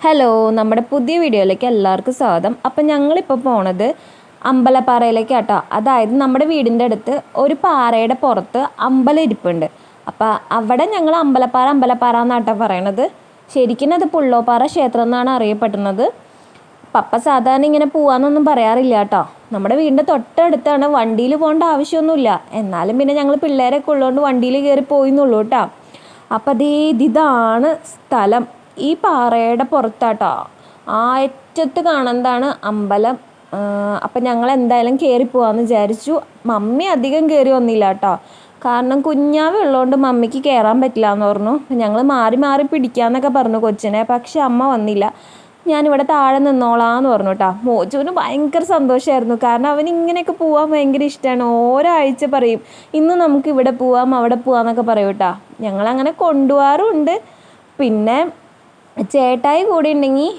Hello നമ്മുടെ പുതിയ വീഡിയോയിലേക്ക് എല്ലാവർക്കും സ്വാഗതം. അപ്പം ഞങ്ങളിപ്പോൾ പോണത് അമ്പലപ്പാറയിലേക്ക് കേട്ടോ അതായത് നമ്മുടെ വീടിന്റെ അടുത്ത് ഒരു പാറയുടെ പുറത്ത് അമ്പലം ഇരിപ്പുണ്ട്. അപ്പം അവിടെ ഞങ്ങൾ അമ്പലപ്പാറ അമ്പലപ്പാറ എന്നാട്ടോ പറയണത്. ശരിക്കും അത് പുള്ളോപ്പാറ ക്ഷേത്രം എന്നാണ് അറിയപ്പെടുന്നത്. പപ്പ സാധാരണ ഇങ്ങനെ പോവാന്നൊന്നും പറയാറില്ല കേട്ടോ. നമ്മുടെ വീടിന്റെ തൊട്ടടുത്താണ് വണ്ടിയിൽ പോകേണ്ട ആവശ്യമൊന്നുമില്ല. എന്നാലും പിന്നെ ഞങ്ങൾ പിള്ളേരൊക്കെ ഉള്ളതുകൊണ്ട് വണ്ടിയിൽ കയറി പോയിന്നുള്ളൂ കേട്ടോ. അപ്പം അതേ ഇതാണ് സ്ഥലം. ഈ പാറയുടെ പുറത്താട്ടോ. ആ അറ്റത്ത് കാണുന്നതാണ് അമ്പലം. അപ്പം ഞങ്ങൾ എന്തായാലും കയറി പോവാന്ന് വിചാരിച്ചു. മമ്മി അധികം കയറി വന്നില്ല കേട്ടോ കാരണം കുഞ്ഞാവ് ഉള്ളതുകൊണ്ട് മമ്മിക്ക് കയറാൻ പറ്റില്ല എന്ന് പറഞ്ഞു ഞങ്ങൾ മാറി മാറി പിടിക്കാന്നൊക്കെ പറഞ്ഞു കൊച്ചിനെ. പക്ഷെ അമ്മ വന്നില്ല. ഞാനിവിടെ താഴെ നിന്നോളാന്ന് പറഞ്ഞു കേട്ടോ മോജുവിന് ഭയങ്കര സന്തോഷമായിരുന്നു കാരണം അവൻ ഇങ്ങനെയൊക്കെ പോകാൻ ഭയങ്കര ഇഷ്ടമാണ് ഓരോ ആഴ്ച പറയും ഇന്ന് നമുക്ക് ഇവിടെ പോവാം അവിടെ പോവാന്നൊക്കെ പറയും കേട്ടോ ഞങ്ങളങ്ങനെ കൊണ്ടുപോകാറുണ്ട് പിന്നെ ചേട്ടായി കൂടി ഉണ്ടെങ്കിൽ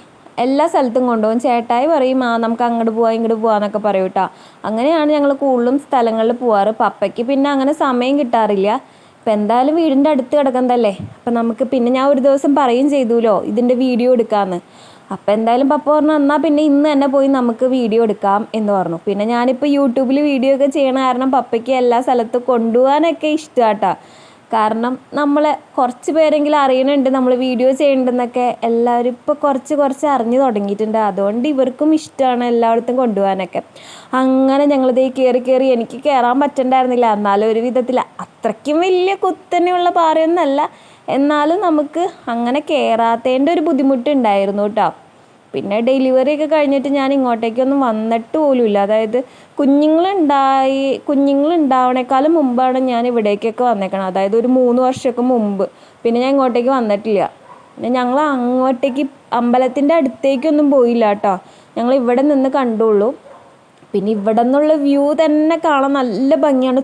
എല്ലാ സ്ഥലത്തും കൊണ്ടുപോകും. ചേട്ടായി പറയും ആ നമുക്ക് അങ്ങോട്ട് പോവാം ഇങ്ങോട്ട് പോവാം എന്നൊക്കെ പറയും കേട്ടോ. അങ്ങനെയാണ് ഞങ്ങൾ കൂടുതലും സ്ഥലങ്ങളിൽ പോവാറ്. പപ്പയ്ക്ക് പിന്നെ അങ്ങനെ സമയം കിട്ടാറില്ല. ഇപ്പം എന്തായാലും വീടിന്റെ അടുത്ത് കിടക്കുന്നതല്ലേ? അപ്പം നമുക്ക് പിന്നെ ഞാൻ ഒരു ദിവസം പറയും ചെയ്തുല്ലോ ഇതിന്റെ വീഡിയോ എടുക്കാമെന്ന് അപ്പം എന്തായാലും പപ്പ പറഞ്ഞു എന്നാൽ പിന്നെ ഇന്ന് തന്നെ പോയി നമുക്ക് വീഡിയോ എടുക്കാം എന്ന് പറഞ്ഞു. പിന്നെ ഞാനിപ്പോൾ യൂട്യൂബിൽ വീഡിയോ ഒക്കെ ചെയ്യണ കാരണം പപ്പയ്ക്ക് എല്ലാ സ്ഥലത്തും കൊണ്ടുപോകാനൊക്കെ ഇഷ്ടമാട്ടാ കാരണം നമ്മളെ കുറച്ച് പേരെങ്കിലും അറിയണുണ്ട് നമ്മൾ വീഡിയോ ചെയ്യണ്ടെന്നൊക്കെ എല്ലാവരും ഇപ്പോൾ കുറച്ച് കുറച്ച് അറിഞ്ഞു തുടങ്ങിയിട്ടുണ്ട്. അതുകൊണ്ട് ഇവർക്കും ഇഷ്ടമാണ് എല്ലായിടത്തും കൊണ്ടുപോകാനൊക്കെ. അങ്ങനെ ഞങ്ങളിതേ കയറി കയറി എനിക്ക് കയറാൻ പറ്റണ്ടായിരുന്നില്ല. എന്നാലും ഒരു വിധത്തിൽ അത്രയ്ക്കും വലിയ കുത്തനെയുള്ള പാറയൊന്നല്ല. എന്നാലും നമുക്ക് അങ്ങനെ കയറാത്തതിന്റെ ഒരു ബുദ്ധിമുട്ടുണ്ടായിരുന്നു കേട്ടോ. പിന്നെ ഡെലിവറി ഒക്കെ കഴിഞ്ഞിട്ട് ഞാൻ ഇങ്ങോട്ടേക്കൊന്നും വന്നിട്ട് പോലുമില്ല അതായത് കുഞ്ഞുങ്ങളുണ്ടായി കുഞ്ഞുങ്ങളുണ്ടാവണേക്കാളും മുമ്പാണ് ഞാൻ ഇവിടേക്കൊക്കെ വന്നേക്കണം അതായത് ഒരു മൂന്ന് വർഷമൊക്കെ മുമ്പ്. പിന്നെ ഞാൻ ഇങ്ങോട്ടേക്ക് വന്നിട്ടില്ല. പിന്നെ ഞങ്ങൾ അങ്ങോട്ടേക്ക് അമ്പലത്തിന്റെ അടുത്തേക്കൊന്നും പോയില്ല കേട്ടോ. ഞങ്ങൾ ഇവിടെ നിന്ന് കണ്ടുള്ളൂ. പിന്നെ ഇവിടെ നിന്നുള്ള വ്യൂ തന്നെ കാണാൻ നല്ല ഭംഗിയാണ്.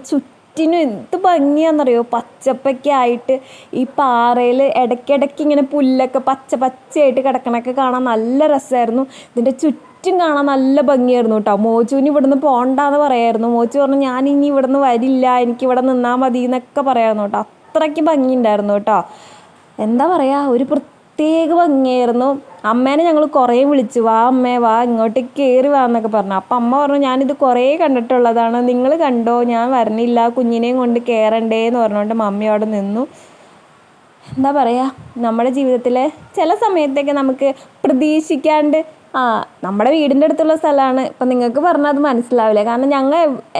ചുറ്റിനും എന്ത് ഭംഗിയാണെന്നറിയോ? പച്ചപ്പൊക്കെ ആയിട്ട് ഈ പാറയിൽ ഇടയ്ക്കിടയ്ക്ക് ഇങ്ങനെ പുല്ലൊക്കെ പച്ച പച്ചയായിട്ട് കിടക്കണൊക്കെ കാണാൻ നല്ല രസമായിരുന്നു. ഇതിന്റെ ചുറ്റും കാണാൻ നല്ല ഭംഗിയായിരുന്നു കേട്ടോ. മോച്ചുവിന് ഇവിടുന്ന് പോകണ്ടെന്ന് പറയായിരുന്നു. മോച്ചു പറഞ്ഞു ഞാൻ ഇനി ഇവിടുന്ന് വരില്ല. എനിക്ക് ഇവിടെ നിന്നാൽ മതി എന്നൊക്കെ പറയായിരുന്നു കേട്ടോ. അത്രയ്ക്ക് ഭംഗിയുണ്ടായിരുന്നു കേട്ടോ. എന്താ പറയുക ഒരു പ്രത്യേക ഭംഗിയായിരുന്നു. അമ്മേനെ ഞങ്ങൾ കുറേ വിളിച്ചു. വാ അമ്മേ വാ ഇങ്ങോട്ട് കയറി വാ എന്നൊക്കെ പറഞ്ഞു. അപ്പം അമ്മ പറഞ്ഞു ഞാനിത് കുറേ കണ്ടിട്ടുള്ളതാണ്. നിങ്ങൾ കണ്ടോ? ഞാൻ വരണില്ല. കുഞ്ഞിനെയും കൊണ്ട് കയറണ്ടേ എന്ന് പറഞ്ഞുകൊണ്ട് മമ്മി അവിടെ നിന്നു. എന്താ പറയുക നമ്മുടെ ജീവിതത്തിലെ ചില സമയത്തൊക്കെ നമുക്ക് പ്രതീക്ഷിക്കാണ്ട് ആ നമ്മുടെ വീടിന്റെ അടുത്തുള്ള സ്ഥലമാണ്. ഇപ്പം നിങ്ങൾക്ക് പറഞ്ഞാൽ അത് മനസ്സിലാവില്ല. കാരണം ഞങ്ങൾ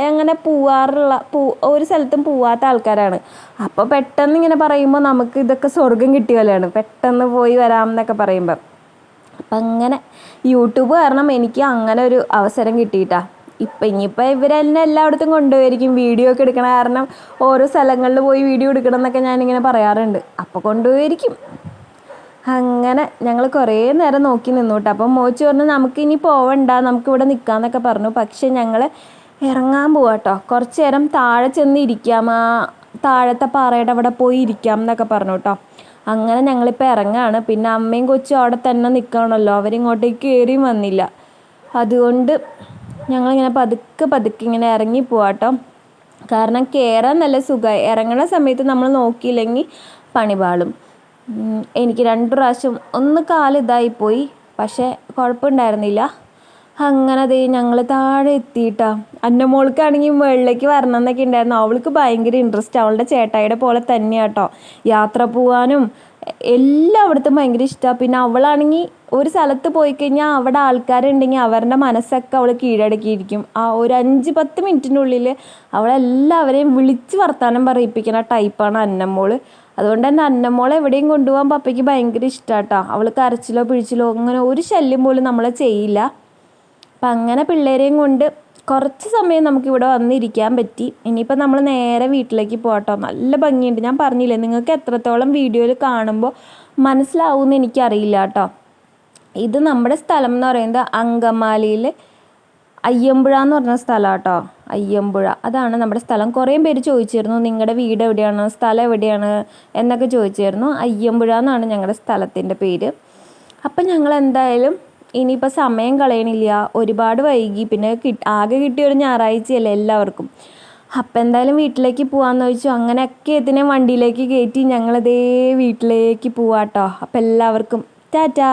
എങ്ങനെ പോവാറുള്ള പോ ഒരു സ്ഥലത്തും പോവാത്ത ആൾക്കാരാണ്. അപ്പോൾ പെട്ടെന്ന് ഇങ്ങനെ പറയുമ്പോൾ നമുക്ക് ഇതൊക്കെ സ്വർഗം കിട്ടിയ പോലെയാണ്. പെട്ടെന്ന് പോയി വരാം എന്നൊക്കെ പറയുമ്പം. അപ്പം അങ്ങനെ യൂട്യൂബ് കാരണം എനിക്ക് അങ്ങനെ ഒരു അവസരം കിട്ടിയിട്ടാ. ഇപ്പം ഇനിയിപ്പോൾ ഇവരെന്നെ എല്ലായിടത്തും കൊണ്ടുപോയിരിക്കും. വീഡിയോ ഒക്കെ എടുക്കണ കാരണം ഓരോ സ്ഥലങ്ങളിൽ പോയി വീഡിയോ എടുക്കണം എന്നൊക്കെ ഞാനിങ്ങനെ പറയാറുണ്ട്. അപ്പോൾ കൊണ്ടുപോയിരിക്കും. അങ്ങനെ ഞങ്ങൾ കുറേ നേരം നോക്കി നിന്നു കേട്ടോ അപ്പം മോച്ചു പറഞ്ഞു നമുക്ക് ഇനി പോവണ്ട നമുക്ക് ഇവിടെ നിൽക്കാമെന്നൊക്കെ പറഞ്ഞു. പക്ഷെ ഞങ്ങൾ ഇറങ്ങാൻ പോവാട്ടോ. കുറച്ച് നേരം താഴെ ചെന്ന് ഇരിക്കാം. ആ താഴത്തെ പാറയുടെ അവിടെ പോയി ഇരിക്കാം എന്നൊക്കെ പറഞ്ഞു കേട്ടോ. അങ്ങനെ ഞങ്ങളിപ്പോൾ ഇറങ്ങാണ്. പിന്നെ അമ്മയും കൊച്ചും അവിടെ തന്നെ നിൽക്കണമല്ലോ അവരിങ്ങോട്ടേക്ക് കയറിയും വന്നില്ല. അതുകൊണ്ട് ഞങ്ങളിങ്ങനെ പതുക്കെ പതുക്കെ ഇങ്ങനെ ഇറങ്ങി പോവാട്ടോ. കാരണം കയറാൻ നല്ല സുഖമായി ഇറങ്ങണ സമയത്ത് നമ്മൾ നോക്കിയില്ലെങ്കിൽ പണിപാളും. എനിക്ക് രണ്ട് പ്രാവശ്യം ഒന്ന് കാലിതായി പോയി പക്ഷേ കുഴപ്പമുണ്ടായിരുന്നില്ല. അങ്ങനെ ദേ ഞങ്ങൾ താഴെ എത്തിയിട്ടാ. അന്ന മോൾക്കാണെങ്കിൽ മുകളിലേക്ക് വരണം എന്നൊക്കെ ഉണ്ടായിരുന്നു അവൾക്ക് ഭയങ്കര ഇൻട്രസ്റ്റ് അവളുടെ ചേട്ടായിയുടെ പോലെ തന്നെയാട്ടോ യാത്ര പോകാനും എല്ലാം എല്ലായിടത്തും ഭയങ്കര ഇഷ്ടമാണ് പിന്നെ അവളാണെങ്കിൽ ഒരു സ്ഥലത്ത് പോയി കഴിഞ്ഞാൽ അവിടെ ആൾക്കാരുണ്ടെങ്കിൽ അവരുടെ മനസ്സൊക്കെ അവൾ കീഴടക്കിയിരിക്കും. ആ ഒരു അഞ്ച് പത്ത് മിനിറ്റിനുള്ളിൽ അവളെല്ലാവരെയും വിളിച്ച് വർത്താനം പറയിപ്പിക്കുന്ന ടൈപ്പാണ് അന്നമ്മോൾ അതുകൊണ്ട് തന്നെ അന്നമോളെ എവിടെയും കൊണ്ടുപോകാൻ പപ്പയ്ക്ക് ഭയങ്കര ഇഷ്ടമാട്ടോ അവൾ കരച്ചിലോ പിഴിച്ചിലോ അങ്ങനെ ഒരു ശല്യം പോലും നമ്മളെ ചെയ്യില്ല. അപ്പം അങ്ങനെ പിള്ളേരെയും കൊണ്ട് കുറച്ച് സമയം നമുക്കിവിടെ വന്നിരിക്കാൻ പറ്റി. ഇനിയിപ്പോൾ നമ്മൾ നേരെ വീട്ടിലേക്ക് പോകട്ടോ. നല്ല ഭംഗിയുണ്ട്. ഞാൻ പറഞ്ഞില്ലേ നിങ്ങൾക്ക് എത്രത്തോളം വീഡിയോയിൽ കാണുമ്പോൾ മനസ്സിലാവുമെന്ന് എനിക്കറിയില്ല കേട്ടോ ഇത് നമ്മുടെ സ്ഥലം എന്ന് പറയുന്നത് അങ്കമാലിയിൽ അയ്യമ്പുഴ എന്ന് പറഞ്ഞ സ്ഥലം കേട്ടോ അയ്യമ്പുഴ. അതാണ് നമ്മുടെ സ്ഥലം. കുറേ പേര് ചോദിച്ചിരുന്നു നിങ്ങളുടെ വീട് എവിടെയാണ്? സ്ഥലം എവിടെയാണ്? എന്നൊക്കെ ചോദിച്ചിരുന്നു. അയ്യമ്പുഴ എന്നാണ് ഞങ്ങളുടെ സ്ഥലത്തിന്റെ പേര്. അപ്പം ഞങ്ങൾ എന്തായാലും ഇനിയിപ്പോൾ സമയം കളയണില്ല. ഒരുപാട് വൈകി. പിന്നെ കിട്ട് ആകെ കിട്ടിയ ഒരു ഞായറാഴ്ചയല്ലേ എല്ലാവർക്കും. അപ്പം എന്തായാലും വീട്ടിലേക്ക് പോകാമെന്ന് ചോദിച്ചു. അങ്ങനെയൊക്കെ ഇതിനെ വണ്ടിയിലേക്ക് കയറ്റി ഞങ്ങളിതേ വീട്ടിലേക്ക് പോവാട്ടോ. അപ്പം എല്ലാവർക്കും ടാറ്റാ!